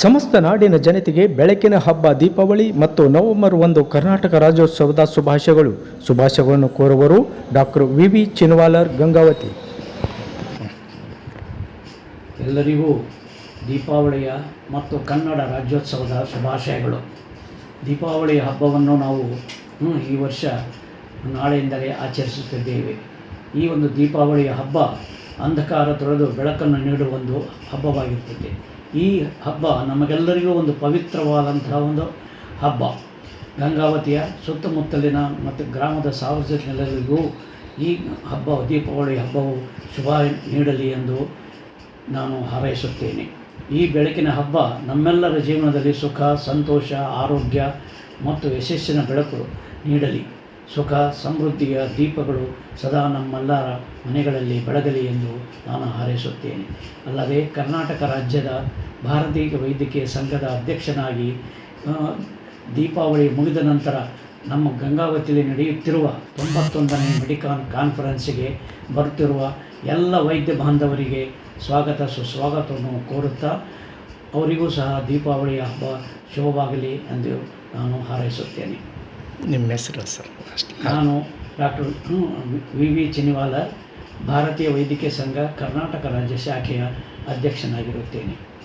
ಸಮಸ್ತ ನಾಡಿನ ಜನತೆಗೆ ಬೆಳಕಿನ ಹಬ್ಬ, ದೀಪಾವಳಿ ಮತ್ತು ನವೆಂಬರ್ ಒಂದು ಕರ್ನಾಟಕ ರಾಜ್ಯೋತ್ಸವದ ಶುಭಾಶಯಗಳು. ಶುಭಾಶಯಗಳನ್ನು ಕೋರುವರು doctor V V Chinwalar Gangavathi. ಎಲ್ಲರಿಗೂ ದೀಪಾವಳಿಯ ಮತ್ತು ಕನ್ನಡ ರಾಜ್ಯೋತ್ಸವದ ಶುಭಾಶಯಗಳು. ದೀಪಾವಳಿಯ ಹಬ್ಬವನ್ನು ನಾವು ಈ ವರ್ಷ ನಾಳೆಯಿಂದಲೇ ಆಚರಿಸುತ್ತಿದ್ದೇವೆ. ಈ ಒಂದು ದೀಪಾವಳಿಯ ಹಬ್ಬ ಅಂಧಕಾರ ತೊಳೆದು ಬೆಳಕನ್ನು ನೀಡುವ ಒಂದು ಹಬ್ಬವಾಗಿರ್ತದೆ. ಈ ಹಬ್ಬ ನಮಗೆಲ್ಲರಿಗೂ ಒಂದು ಪವಿತ್ರವಾದಂತಹ ಒಂದು ಹಬ್ಬ. ಗಂಗಾವತಿಯ ಸುತ್ತಮುತ್ತಲಿನ ಮತ್ತು ಗ್ರಾಮದ ಸಾರ್ವಜನಿಕರೆಲ್ಲರಿಗೂ ಈ ಹಬ್ಬ, ದೀಪಾವಳಿ ಹಬ್ಬವು ಶುಭ ನೀಡಲಿ ಎಂದು ನಾನು ಹಾರೈಸುತ್ತೇನೆ. ಈ ಬೆಳಕಿನ ಹಬ್ಬ ನಮ್ಮೆಲ್ಲರ ಜೀವನದಲ್ಲಿ ಸುಖ, ಸಂತೋಷ, ಆರೋಗ್ಯ ಮತ್ತು ಯಶಸ್ಸಿನ ಬೆಳಕು ನೀಡಲಿ. ಸುಖ, ಸಮೃದ್ಧಿಯ ದೀಪಗಳು ಸದಾ ನಮ್ಮೆಲ್ಲರ ಮನೆಗಳಲ್ಲಿ ಬೆಳಗಲಿ ಎಂದು ನಾನು ಹಾರೈಸುತ್ತೇನೆ. ಅಲ್ಲದೆ ಕರ್ನಾಟಕ ರಾಜ್ಯದ ಭಾರತೀಯ ವೈದ್ಯಕೀಯ ಸಂಘದ ಅಧ್ಯಕ್ಷನಾಗಿ ದೀಪಾವಳಿ ಮುಗಿದ ನಂತರ ನಮ್ಮ ಗಂಗಾವತಿಯಲ್ಲಿ ನಡೆಯುತ್ತಿರುವ ತೊಂಬತ್ತೊಂದನೇ ಮೆಡಿಕಾನ್ ಕಾನ್ಫರೆನ್ಸಿಗೆ ಬರುತ್ತಿರುವ ಎಲ್ಲ ವೈದ್ಯ ಬಾಂಧವರಿಗೆ ಸ್ವಾಗತ ಸುಸ್ವಾಗತವನ್ನು ಕೋರುತ್ತಾ ಅವರಿಗೂ ಸಹ ದೀಪಾವಳಿಯ ಹಬ್ಬ ಶುಭವಾಗಲಿ ಎಂದು ನಾನು ಹಾರೈಸುತ್ತೇನೆ. ನಿಮ್ಮ ಹೆಸರು ಸರ್? ಅಷ್ಟೇ. ನಾನು ಡಾಕ್ಟರ್ ವಿ ವಿ ಚಿನಿವಾಲ, ಭಾರತೀಯ ವೈದ್ಯಕೀಯ ಸಂಘ, ಕರ್ನಾಟಕ ರಾಜ್ಯ ಶಾಖೆಯ ಅಧ್ಯಕ್ಷನಾಗಿರುತ್ತೇನೆ.